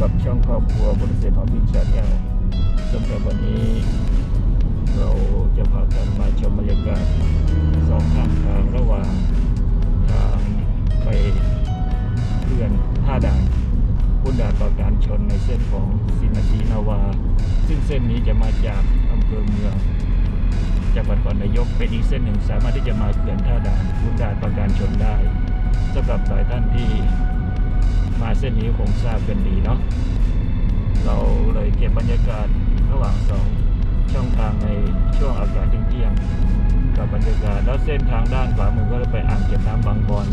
กับช่องครอบครัวบริษัทออฟฟิศชาแนลสำหรับวันนี้ เราจะพากันมาชมบรรยากาศสองข้างทางระหว่างทางไปเขื่อนท่าด่านพุนด่านต่อการชนในเส้นของสินาทีนาวา ซึ่งเส้นนี้จะมาจากอำเภอเมืองจังหวัดนครนายกเป็นอีกเส้นหนึ่งสามารถที่จะมาเขื่อนท่าด่านพุนด่านต่อการชนได้สำหรับหลายท่านที่ มาเส้นนี้คงทราบกันดีเนาะเราเลยเก็บบรรยากาศระหว่างสองช่องทางในช่วงอากาศเที่ยงกับบรรยากาศแล้วเส้นทางด้านขวามือก็จะไปอ่างเก็บน้ำบางบอน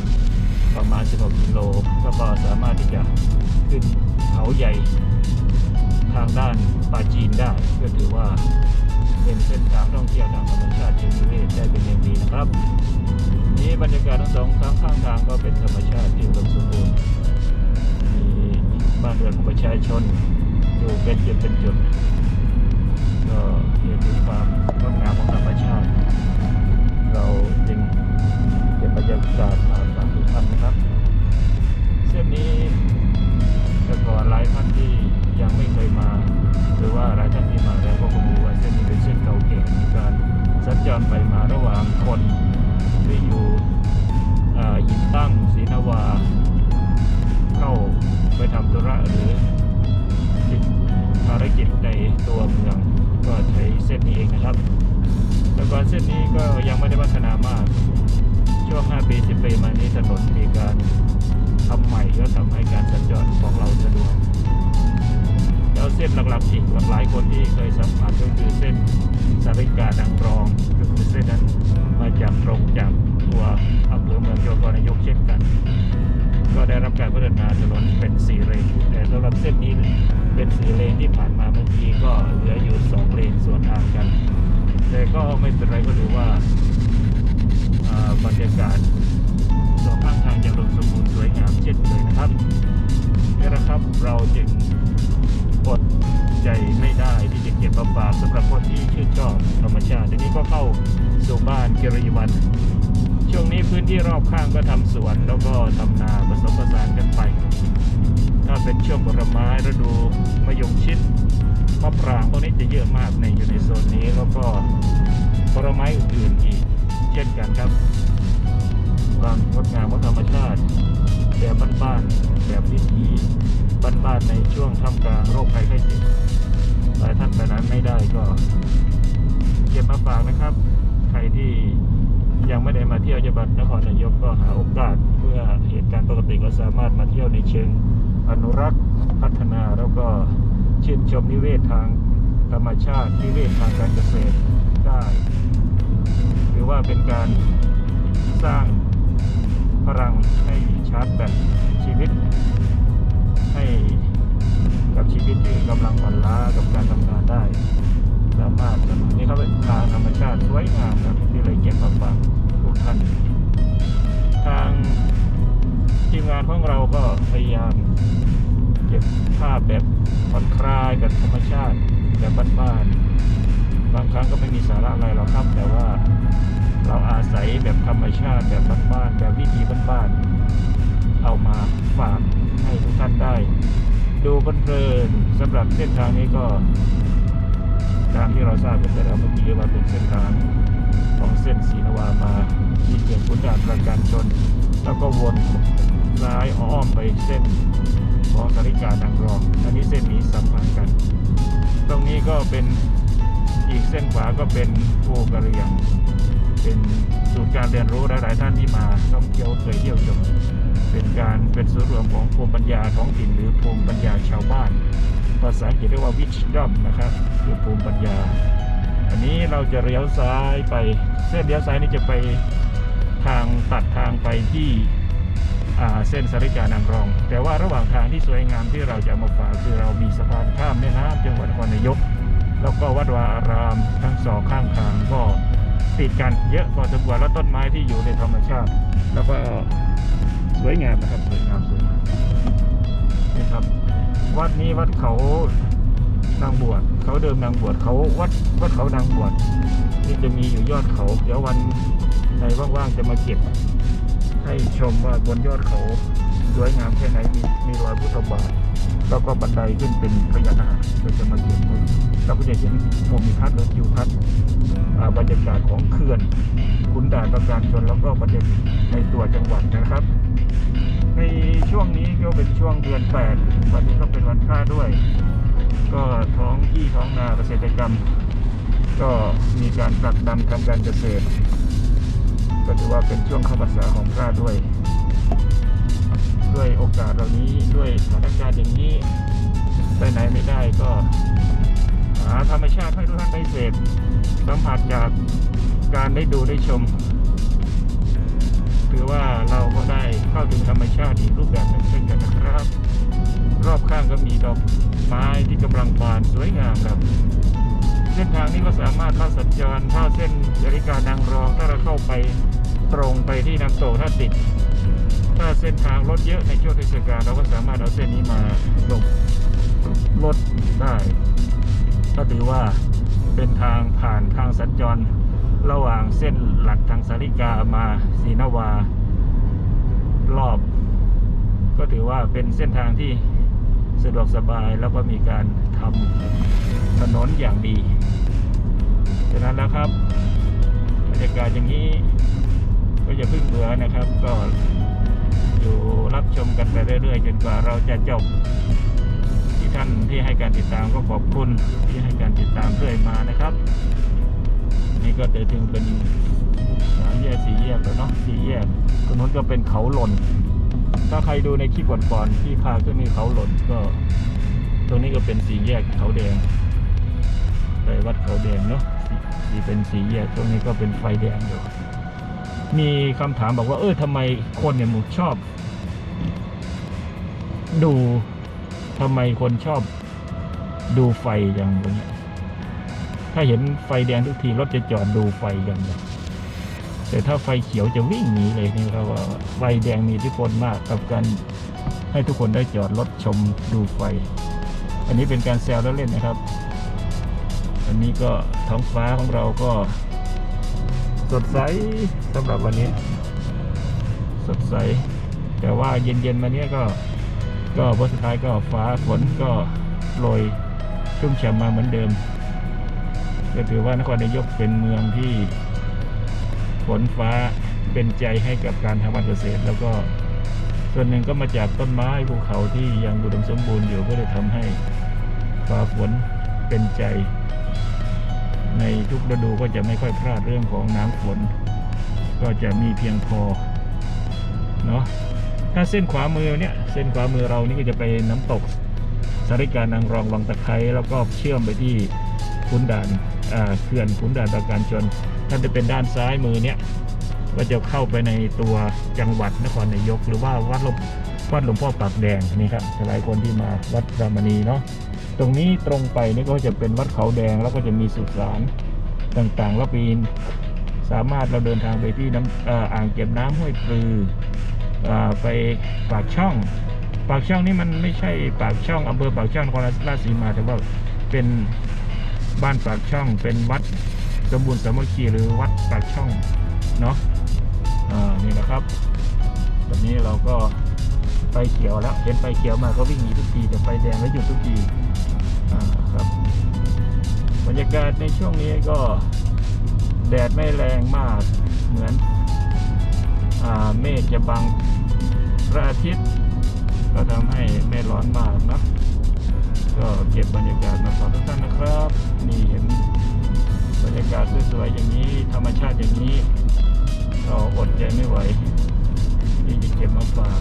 ประมาณ 16 กิโลก็พอสามารถที่จะขึ้นเขาใหญ่ทางด้านปาจีนได้ก็ถือว่าเป็นเส้นทางท่องเที่ยวทางธรรมชาติเชิงนิเวศได้เป็นอย่างดีนะครับ นี่บรรยากาศทั้งสองข้างข้างทางก็เป็นธรรมชาติที่อุดมสมบูรณ์ บ้านเรือนของประชาชน อยู่เป็นจุดเป็นจุดก็เห็นถึงความงดงามของธรรมชาติ เราจึงเก็บบรรยากาศมาฝากทุกท่านนะครับ เส้นนี้แต่ก่อนหลายท่านที่ยังไม่เคยมา หรือว่าหลายท่านที่มาแล้วก็คงรู้ว่าเส้นนี้เป็นเส้นเก่าแก่มีการสัญจรไปมาระหว่างคนที่อยู่อ่าหินตั้งศรีนาวาเข้า ไปทำธุระหรือติดภารกิจในตัวเมืองก็ใช้เส้นนี้เองนะครับแต่ก่อนเส้นนี้ก็ยังไม่ได้พัฒนามากช่วง 5 ปี 10 ปีมานี้ถนนมีการทำใหม่ก็ทำให้การสัญจรของเราสะดวกแล้วเส้นหลักๆที่หลายคนที่เคยสัมผัสก็คือเส้นสาริกาดังรองก็คือเส้นนั้นมาจากตรงจากตัวอำเภอเมืองจังหวัดนครนายกเช่นกัน ก็ได้รับการพัฒนาถนนเป็นสี่เลนแต่สำหรับเส้นนี้เป็นสี่เลนที่ผ่านมาเมื่อกี้ก็เหลืออยู่สองเลนสวนทางกัน แต่ก็ไม่เป็นไรก็ถือว่าบรรยากาศสองข้างทางยังรมสมบูรณ์สวยงามเช่นเคยนะครับนี่แหละครับเราจึงอดใจไม่ได้ที่จะเก็บมาฝากสำหรับคนที่ชื่นชอบธรรมชาติทีนี้ก็เข้าสู่บ้านเกริวัน ช่วงนี้พื้นที่รอบข้างก็ทำสวนแล้วก็ทำนาผสมผสานกันไป ถ้าเป็นช่วงผลไม้ฤดูมะยงชิดมะปรางพวกนี้จะเยอะมากในอยู่ในโซนนี้แล้วก็ผลไม้อื่นๆอีกเช่นกันครับความงดงามของธรรมชาติแบบบ้านๆแบบวิถีบ้านๆในช่วงท่ามกลางโรคภัยไข้เจ็บหลายท่านไปนั้นไม่ได้ก็ เก็บมาฝากนะครับ ใครที่ ยังไม่ได้มาเที่ยวจังหวัดนครนายกก็หาโอกาสเพื่อเหตุการณ์ปกติก็สามารถมาเที่ยวในเชิงอนุรักษ์พัฒนาแล้วก็ชื่นชมนิเวศทางธรรมชาตินิเวศทางการเกษตรได้หรือว่าเป็นการสร้างพลังให้ชาร์จแบตชีวิต ให้กับชีวิตที่กำลังอ่อนล้ากับการทำงาน ธรรมชาติแบบบ้านๆแบบวิถีบ้านๆเอามาฝากให้ทุกท่านได้ ดูเพลินสำหรับเส้นทางนี้ก็ตามที่เราทราบกันไปแล้วเมื่อกี้ว่าเป็นเส้นทางของเส้นศรีนวามาที่เกี่ยวขุนด่านประการชน แล้วก็วนซ้ายอ้อมไปเส้นของสาริกานางรอง อันนี้เส้นนี้สัมพันธ์กัน ตรงนี้ก็เป็นอีกเส้นขวาก็เป็นภูกระเรียง เป็นศูนย์การเรียนรู้หลาย ๆ ท่านที่มาท่องเที่ยวเคยเที่ยวชมเป็นการเป็นศูนรวมของภูมิปัญญาท้องถิ่นหรือภูมิปัญญาชาวบ้าน ภาษาอังกฤษเรียกว่า wisdom นะครับคือภูมิปัญญา อันนี้เราจะเลี้ยวซ้ายไปเส้นเลี้ยวซ้ายนี่จะไปทางตัดทางไปที่เส้นสาริกานางรอง แต่ว่าระหว่างทางที่สวยงามที่เราจะมาฝากคือเรามีสะพานข้ามแม่น้ำจังหวัดนครนายก แล้วก็วัดวาอารามทั้งสองข้างทางก็ ติดกันเยอะพอสมควรแล้วต้นไม้ที่อยู่ในธรรมชาติ แล้วก็สวยงามนะครับสวยงามสวยงามนี่ครับ วัดนี้วัดเขานางบวชเขาเดิมนางบวชเขาวัดวัดเขานางบวชที่จะมีอยู่ยอดเขา เดี๋ยววันไหนว่างๆจะมาเก็บ ให้ชมว่าบนยอดเขาสวยงามแค่ไหนมีมีรอยพุทธบาทแล้วก็บันไดขึ้นเป็นพญานาคก็จะมาเห็ นเราก็จะเห็นภูมิทัศน์หรือทิวทัศน์อ่าบรรยากาศของเขื่อนขุนด่านประการชนแล้วก็บรรยากาศในตัวจังหวัดนะครับ ในช่วงนี้ก็เป็นช่วงเดือนแปดวันนี้ก็เป็นวันค่าด้วย ก็ท้องที่ท้องนาเกษตรกรรม ก็มีการผลักดันทำการเกษตร ก็ถือว่าเป็นช่วงเข้าพรรษาของพระด้วย ด้วยโอกาสเหล่านี้ด้วยสถานการณ์อย่างนี้ไปไหนไม่ได้ก็ หาธรรมชาติให้ทุกท่านได้เสพสัมผัสจากการได้ดูได้ชม ถือว่าเราก็ได้เข้าถึงธรรมชาติอีกรูปแบบหนึ่งเช่นกันนะครับ รอบข้างก็มีดอกไม้ที่กำลังบานสวยงามครับ เส้นทางนี้ก็สามารถเข้าสัญจรเข้าเส้นยริการนางรอง ถ้าเราเข้าไปตรงไปที่น้ำโตถ้าติด ถ้าเส้นทางรถเยอะในช่วงเทศกาลเราก็สามารถเอาเส้นนี้มาลงรถได้ ก็ถือว่าเป็นทางผ่านทางสัญจร ระหว่างเส้นหลักทางสาริกามาศรีนวารอบ ก็ถือว่าเป็นเส้นทางที่สะดวกสบายแล้วก็มีการทำถนนอย่างดีฉะนั้นแล้วครับบรรยากาศอย่างนี้ก็อย่าเพิ่งเบื่อนะครับ ก็อยู่รับชมกันไปเรื่อยๆ จนกว่าเราจะจบ ท่านที่ให้การติดตามก็ขอบคุณที่ให้การติดตามเรื่อยมานะครับ นี่ก็จะถึงเป็นสามแยกสี่แยกแล้วเนาะสี่แยกตรงนู้นก็เป็นเขาหล่น ถ้าใครดูในคลิปก่อนๆที่พาขึ้นมีเขาหล่นก็ ตรงนี้ก็เป็นสี่แยกเขาแดงไปวัดเขาแดงเนาะที่เป็นสี่แยกตรงนี้ก็เป็นไฟแดงอยู่ มีคำถามบอกว่า เออทำไมคนเนี่ยหมุชอบ ดู ทำไมคนชอบดูไฟอย่างตรงนี้ถ้าเห็นไฟแดงทุกทีรถจะจอดดูไฟอย่างเดียแต่ถ้าไฟเขียวจะวิ่งหนีเลยนี่ครับว่าไฟแดงมีอิทธิพลมากกับการให้ทุกคนได้จอดรถชมดูไฟ อันนี้เป็นการแซวแล้วเล่นนะครับ อันนี้ก็ท้องฟ้าของเราก็ สดใสสำหรับวันนี้ สดใส แต่ว่าเย็นๆมาเนี้ยก็ ก็วันสุดท้ายก็ฟ้าฝนก็โรยชุ่มฉ่ำมาเหมือนเดิม ก็ถือว่านครนายกเป็นเมืองที่ฝนฟ้าเป็นใจให้กับการทำการเกษตร แล้วก็ส่วนหนึ่งก็มาจากต้นไม้ภูเขาที่ยังอุดมสมบูรณ์อยู่ก็เลยทำให้ฟ้าฝนเป็นใจ ในทุกฤดูก็จะไม่ค่อยพลาดเรื่องของน้ำฝน ก็จะมีเพียงพอเนาะ ถ้าเส้นขวามือเนี่ยเส้นขวามือเรานี่ก็จะไปน้ำตกสาริการนางรองวังตะไคร้แล้วก็เชื่อมไปที่ขุนด่านอ่าเขื่อนขุนด่านประการชนถ้าจะเป็นด้านซ้ายมือเนี่ยก็จะเข้าไปในตัวจังหวัดนครนายก หรือว่าวัดหลวงวัดหลวงพ่อปากแดงนี่ครับหลายคนที่มาวัดรามณีเนาะตรงนี้ตรงไปนี่ก็จะเป็นวัดเขาแดงแล้วก็จะมีสุสานต่างๆแล้วปีนสามารถเราเดินทางไปที่น้ำเอ่ออ่างเก็บน้ำห้วยปลือ ไปปากช่อง ปากช่องนี่มันไม่ใช่ปากช่องอำเภอปากช่องนครราชสีมาแต่ว่าเป็นบ้านปากช่อง เป็นวัดสมบูรณ์สามัคคีหรือวัดปากช่องเนาะอ่านี่นะครับตอนนี้เราก็ไฟเขียวแล้วเห็นไฟเขียวมาก็วิ่งหนีทุกทีแต่ไฟแดงแล้วหยุดทุกทีอ่าครับบรรยากาศในช่วงนี้ก็แดดไม่แรงมากเหมือน เมฆจะบังพระอาทิตย์ ก็ทำให้ไม่ร้อนมากนะก็เก็บบรรยากาศมาฝากทุกท่านนะครับ นี่เห็นบรรยากาศสวยๆอย่างนี้ ธรรมชาติอย่างนี้เราอดใจไม่ไหวที่จะเก็บมาฝาก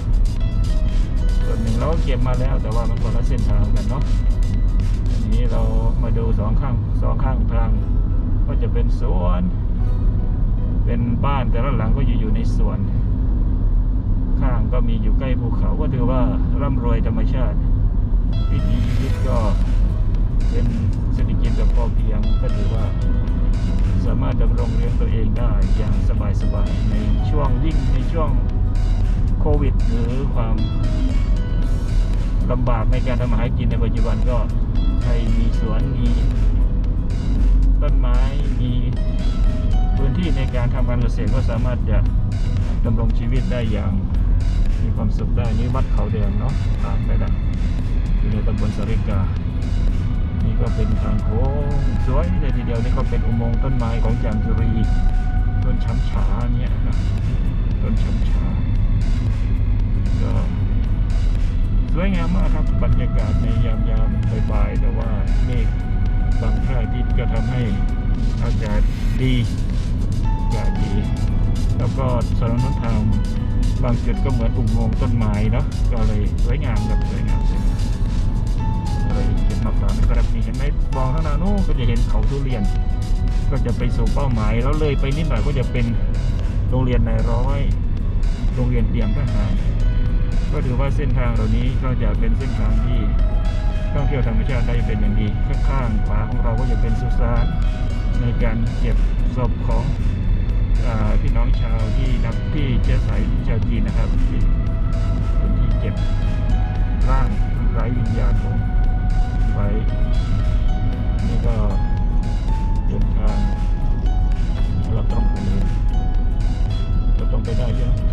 ส่วนหนึ่งเราก็เก็บมาแล้ว แต่ว่ามันคนละเส้นทางกันเนาะอันนี้เรามาดูสองข้างสองข้างทาง ก็จะเป็นสวน เป็นบ้านแต่ละหลังก็อยู่อยู่ในสวน ข้างก็มีอยู่ใกล้ภูเขาก็ถือว่าร่ำรวยธรรมชาติ วิถีชีวิตก็เป็นเศรษฐกิจแบบพอเพียงก็ถือว่าสามารถดำรงเลี้ยงตัวเองได้อย่างสบายๆในช่วงยิ่งในช่วงโควิด หรือความลำบากในการทำอาหารกินในปัจจุบันก็ใครมีสวนมีต้นไม้มี พื้นที่ในการทำการเกษตรก็สามารถจะดำรงชีวิตได้อย่างมีความสุขได้นี่วัดเขาแดงเนาะผ่านไปแล้วอยู่ในตำบลสริกา นี่ก็เป็นทางโค้งสวยเลยทีเดียวนี่ก็เป็นอุโมงค์ต้นไม้ของจามจุรีต้นช้ำฉาเนี่ยนะต้นช้ำฉาก็สวยงามมากครับบรรยากาศในยามยามบ่ายๆแต่ว่าเมฆบางพระอาทิตย์ก็ทำให้อากาศดี ก็ถนนหนทางบางจุดก็เหมือนอุโมงค์ต้นไม้เนาะก็เลยสวยงามครับสวยงามสวยงามเลยเก็บมาฝากนะครับนี่เห็นไหมมองข้างหน้านู้นก็จะเห็นเขาทุเรียน ก็จะไปสู่เป้าหมายแล้วเลยไปนิดหน่อยก็จะเป็นโรงเรียนนายร้อย โรงเรียนเตรียมทหารก็ถือว่าเส้นทางเหล่านี้ก็จะเป็นเส้นทางที่ท่องเที่ยวธรรมชาติได้เป็นอย่างดีข้างๆขวาของเราก็จะเป็นสุสานในการเก็บศพของ พี่น้องชาวที่นับที่เชื้อสายชาวจีนนะครับที่เป็นที่เก็บร่างไร้วิญญาณของไว้นี่ก็เดินทางเราต้องไปเลยเราต้องไปได้ใช่ไหม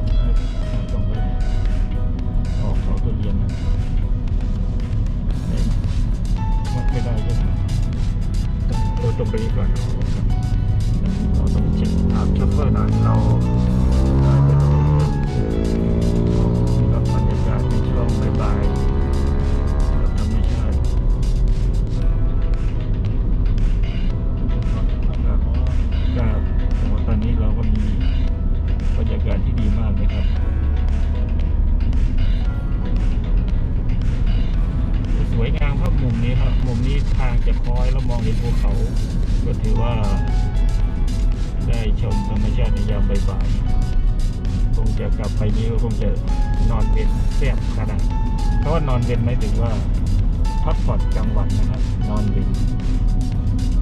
พักผ่อนกลางวันนะครับนอนเป็น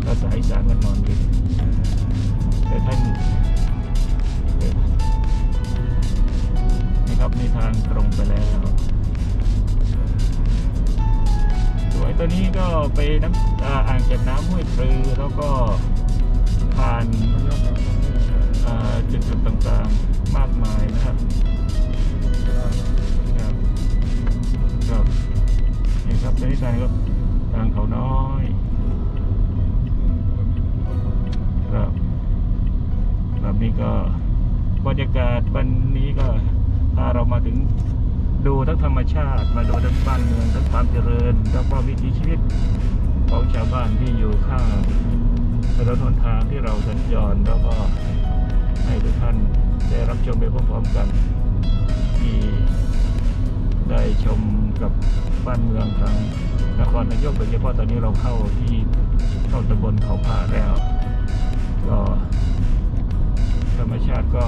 ภาษาอีสานมันนอนอยู่แต่ท่านนี่ครับมีทางตรงไปแล้ว สวยตัวนี้ก็ไปน้ำอ่างเก็บน้ำห้วยปลือแล้วก็ผ่านจุดๆต่างๆมากมายนะครับ นี่ครับตัวนี้ทางก็ทางเขาน้อยครับครับนี่ก็บรรยากาศวันนี้ก็พาเรามาถึงดูทั้งธรรมชาติมาดูทั้งบ้านเมืองทั้งความเจริญแล้วก็วิถีชีวิตของชาวบ้านที่อยู่ข้างถนนหนทางที่เราสัญจรแล้วก็ให้ทุกท่านได้รับชมไปพร้อมๆกันที่ ได้ชมกับบ้านเมืองทางนครนายกโดยเฉพาะตอนนี้เราเข้าที่เข้าตำบลเขาผ่าแล้ว ก็ธรรมชาติก็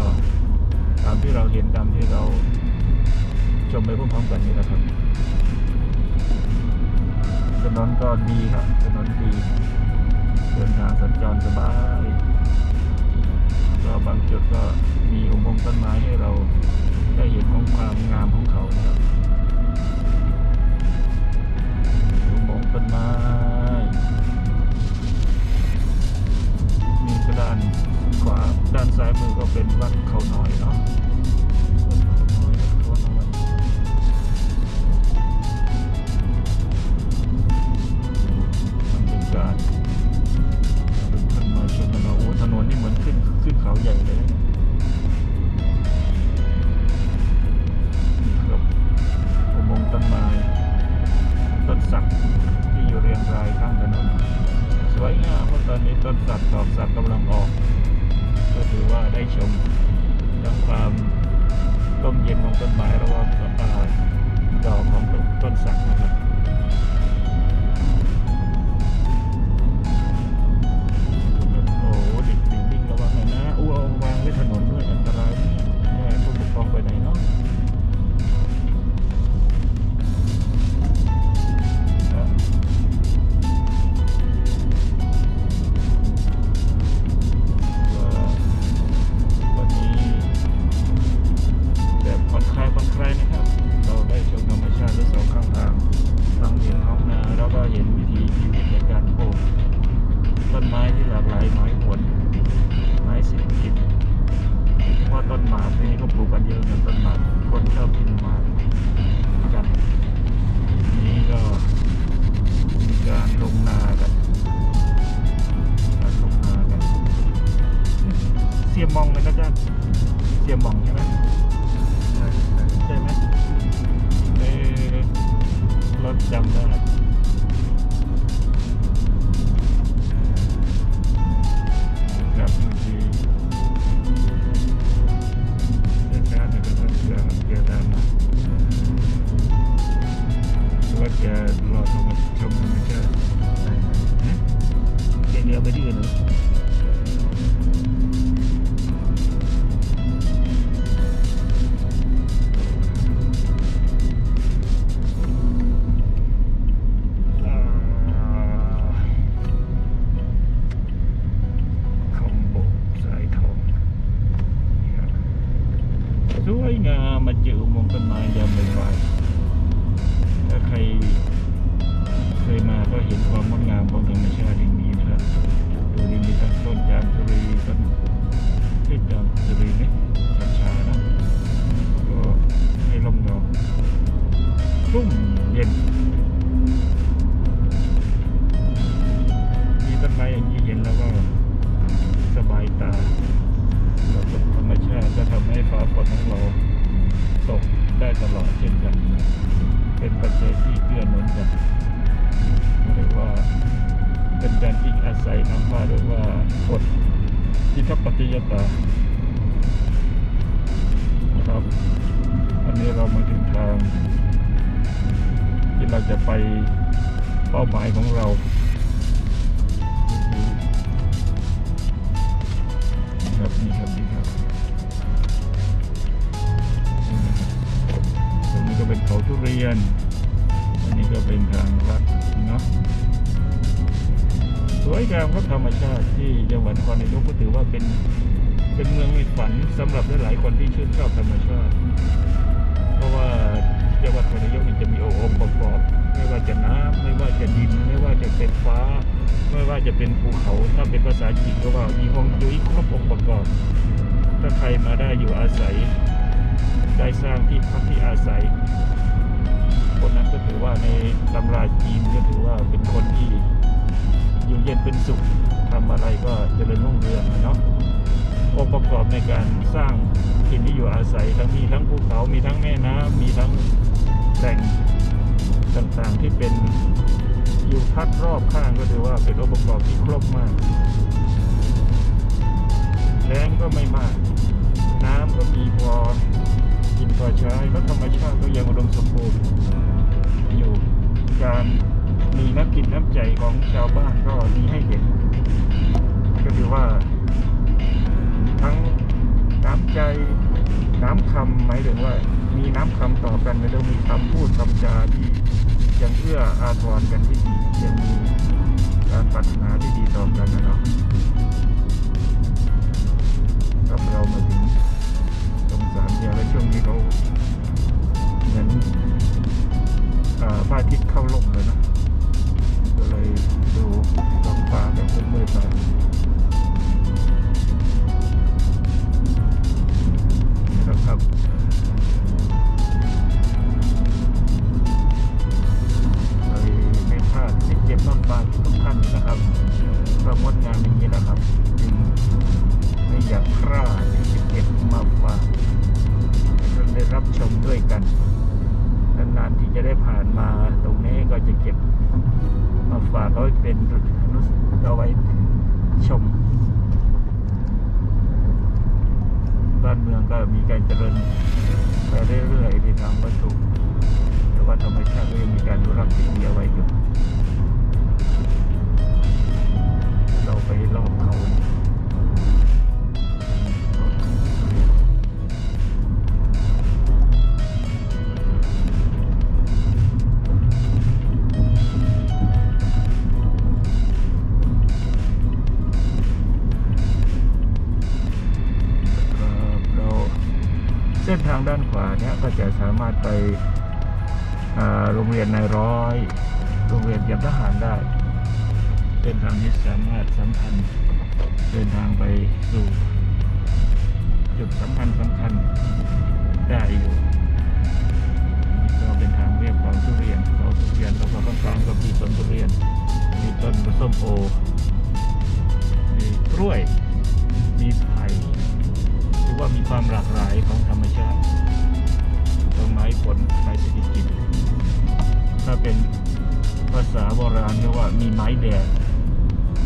ตามที่เราเห็นตามที่เราชมไปพร้อมๆกันนี่แหละครับถนนก็ดีครับถนนดีเดินทางสัญจรสบายก็บางจุดก็มีอุโมงค์ต้นไม้ให้เราได้เห็นของความงามของเขานะครับ ต้นไม้มีกระดานขวาด้านซ้ายมือก็เป็นวัดเขาหน่อยเนาะ รอ กว่ากฎที่ทัปปัจจยตาครับอันนี้เรามาถึงทาง ที่เราจะไปเป้าหมายของเรา เป็นเป็นเมืองในฝันสำหรับหลายๆคนที่ชื่นชอบธรรมชาติ เพราะว่าจังหวัดนครนายกนี่จะมีโองค์ประกอบไม่ว่าจะน้ำไม่ว่าจะดิน ไม่ว่าจะเป็นฟ้า ไม่ว่าจะเป็นภูเขา ถ้าเป็นภาษาจีนก็ว่ามีฮวงจุ้ยครบองค์ประกอบ ถ้าใครมาได้อยู่อาศัย ได้สร้างที่พักที่อาศัย คนนั้นก็ถือว่าในตำราจีนก็ถือว่าเป็นคนที่อยู่เย็นเป็นสุข ทำอะไรก็เจริญรุ่งเรืองนะเนาะองค์ประกอบในการสร้างถิ่นที่อยู่อาศัยทั้งมีทั้งภูเขา มีทั้งแม่น้ำมีทั้งแหล่งต่างๆที่เป็นอยู่พัดรอบข้างก็ถือว่าเป็นองค์ประกอบที่ครบมากแรงก็ไม่มาก น้ำก็มีพอกินพอใช้แล้วธรรมชาติก็ยังอุดมสมบูรณ์อยู่การมีน้ำกินน้ำใจของชาวบ้านก็มีให้เห็น ก็คือว่า ทั้งน้ำใจน้ำคำหมายถึงว่า มีน้ำคำต่อกันไม่ต้องมีคำพูดคำจาที่ยังเอื้ออาทรกันที่ดียังมีการปรารถนาที่ดีต่อกันนะเนาะครับเรามาถึงตรงสามแยกแล้วช่วงนี้เขาเหมือนอ่าพระอาทิตย์เข้าล่มเลยนะ ก็เลยดูท้องฟ้าแบบมืดๆหน่อยนี่นะครับเลยไม่พลาดที่เก็บต้นฟ้าทุกท่านนะครับก็งดงามอย่างนี้นะครับจึงไม่อยากพลาดที่จะเก็บมาฝากให้ท่านได้รับชมด้วยกันนานๆที่จะได้ผ่านมาตรงนี้ก็จะเก็บ มาฝากเอาไว้เป็นนุสเอาไว้ชม บ้านเมืองก็มีการเจริญไปเรื่อยๆในทางวัตถุแต่ว่าธรรมชาติก็ยังมีการดูรักสิ่งนี้เอาไว้อยู่เราไปรอบเขา จะสามารถไปโรงเรียนนายร้อย โรงเรียนเตรียมทหารได้เส้นทางนี้สามารถสัมพันธ์เดินทางไปสู่จุดสำคัญสำคัญได้ มีไม้แดด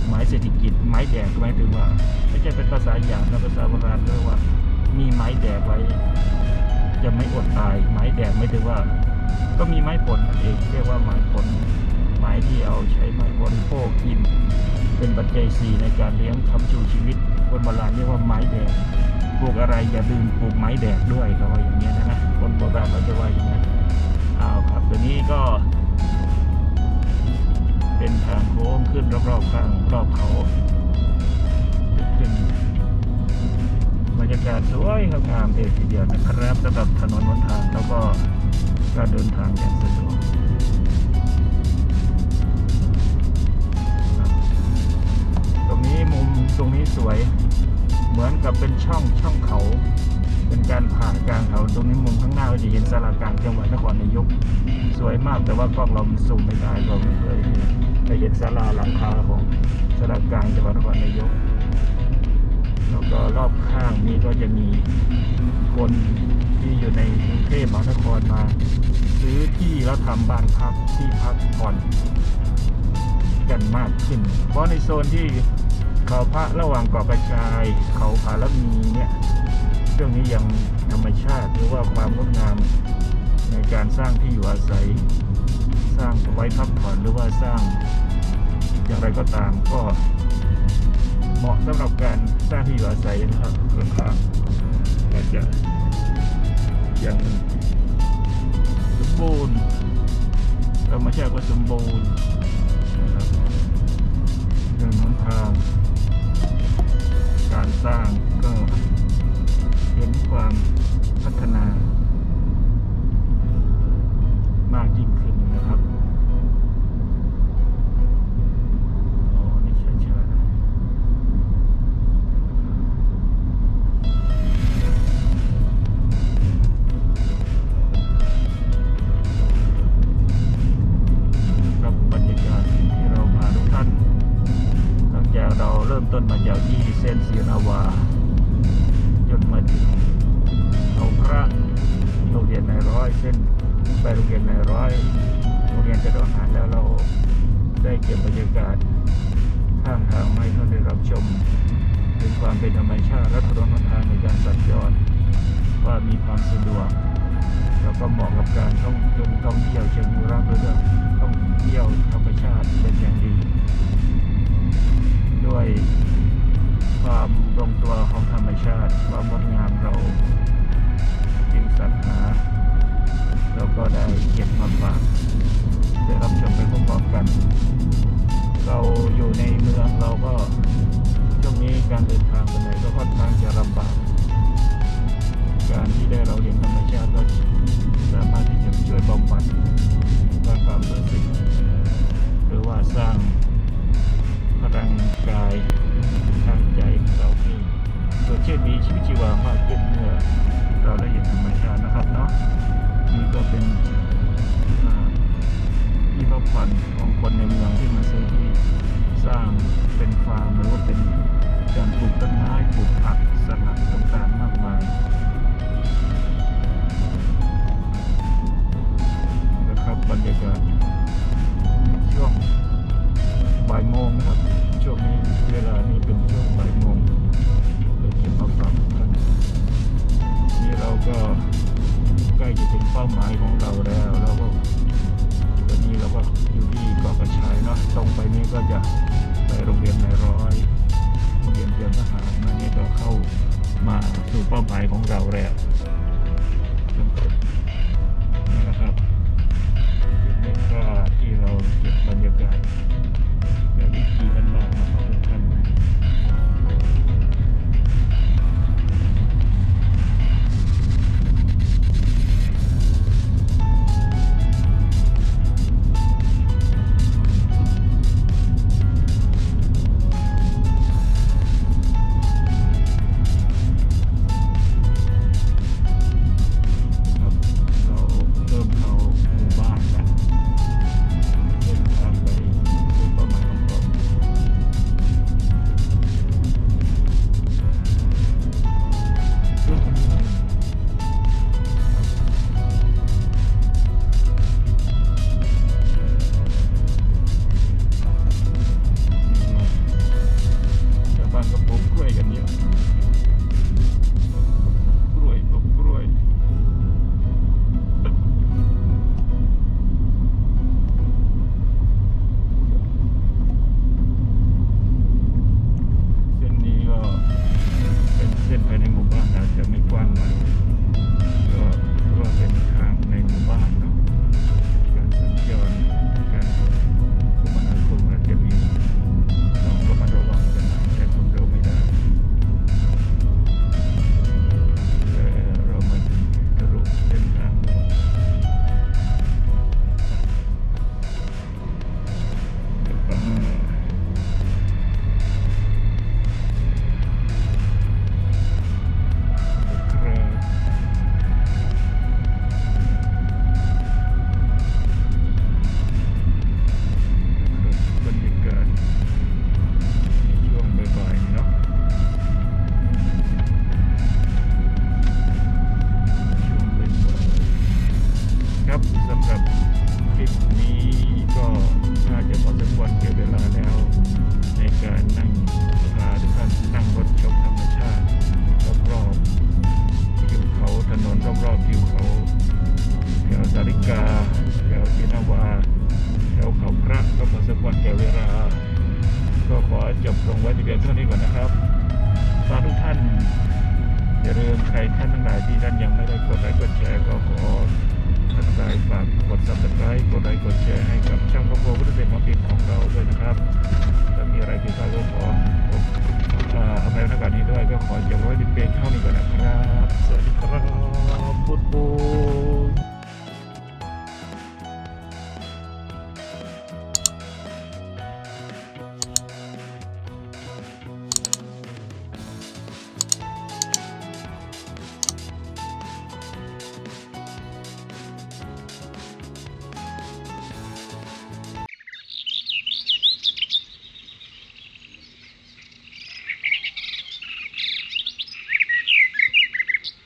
ไม้เศรษฐกิจไม้แดดก็หมายถึงว่า ไม่ใช่เป็นภาษาหยาบนะภาษาโบราณเรียกว่า มีไม้แดดไว้ จะไม่อดตายไม้แดดไม่ถึงว่า ก็มีไม้ผลนั่นเองเรียกว่าไม้ผลไม้ที่เอาใช้ไม้บริโภคกิน เป็นปัจจัยสี่ในการเลี้ยงคำชูชีวิตคนโบราณเรียกว่าไม้แดดปลูกอะไรอย่าลืมปลูกไม้แดดด้วยเขาว่าอย่างเงี้ยนะนะคนโบราณเราจะว่าอย่างนั้นอ้าวครับตัวนี้ก็ เป็นทางโค้งขึ้นรอบๆข้างรอบเขาขึ้นบรรยากาศสวยครับงามเด็ดทีเดียวนะครับสำหรับถนนหนทางแล้วก็การเดินทางอย่างสะดวกตรงนี้มุมตรงนี้สวย เหมือนกับเป็นช่องช่องเขา เป็นการผ่านกลางเขาตรงนี้มุมข้างหน้าก็จะเห็นสารากลางจังหวัดนครนายก สวยมากแต่ว่ากล้องเรามันซูมไม่ได้เราเคยได้เห็นศาลาหลังคาของสารากลางจังหวัดนครนายกแล้วก็รอบข้างนี้ก็จะมีคนที่อยู่ในกรุงเทพมหานครมา ซื้อที่แล้วทำบ้านพักที่พักผ่อนกันมากขึ้น เพราะในโซนที่เขาพระระหว่างเกาะกระชาย เขาผาละมีเนี่ย ช่วงนี้ยังธรรมชาติหรือว่าความงดงามในการสร้างที่อยู่อาศัย สร้างไว้พักผ่อนหรือว่าสร้างอย่างไรก็ตามก็ เหมาะสำหรับการสร้างที่อยู่อาศัยนะครับราคาก็จะยังสมบูรณ์ธรรมชาติก็สมบูรณ์นะครับเรื่องหนทาง การสร้างก็ ห็นความพัฒนามากยิ่งขึ้นนะครับโอ๋อนี่ช้าๆนะครับบรรยากาศที่เราพาทุกท่าน หลังจากเราเริ่มต้นมาจากที่เส้นเสียนาวา ก็บบรรยากาศข้างทางให้ท่านได้รับชมถึงความเป็นธรรมชาติและถนนทางในการสัญจรว่ามีความสะดวกแล้วก็เหมาะกับการท่องเที่ยวท่องเที่ยวเชิงอนุรักษ์หรือว่า เป้าหมายของเราแล้วแล้วก็ตอนนี้เราก็อยู่ที่เกาะกระชายเนาะตรงไปนี้ก็จะไปโรงเรียนนายร้อยโรงเรียนเตรียมทหารมานี่ก็เข้ามาสู่เป้าหมายของเราแล้วนี่นะครับเป็นเมฆาที่เราเก็บบรรยากาศแบบวิธีบ้านมาฝากทุกท่ ก็ขอจบลงไว้ที่เพียงเท่านี้ก่อนนะครับฝากทุกท่านอย่าลืมใครท่านทั้งหลายที่ท่านยังไม่ได้กดไลค์กดแชร์ก็ขอท่านทั้งหลายฝากกดซับสไครต์กดไลค์กดแชร์ให้กับช่องครอบครัวพุทธเศรษฐกิจของเราด้วยนะครับถ้ามีอะไรผิดพลาดก็ขออภัยในโอกาสนี้ด้วยก็ขอจบไว้ที่เพียงเท่านี้ก่อนนะครับสวัสดีครับพุทธบู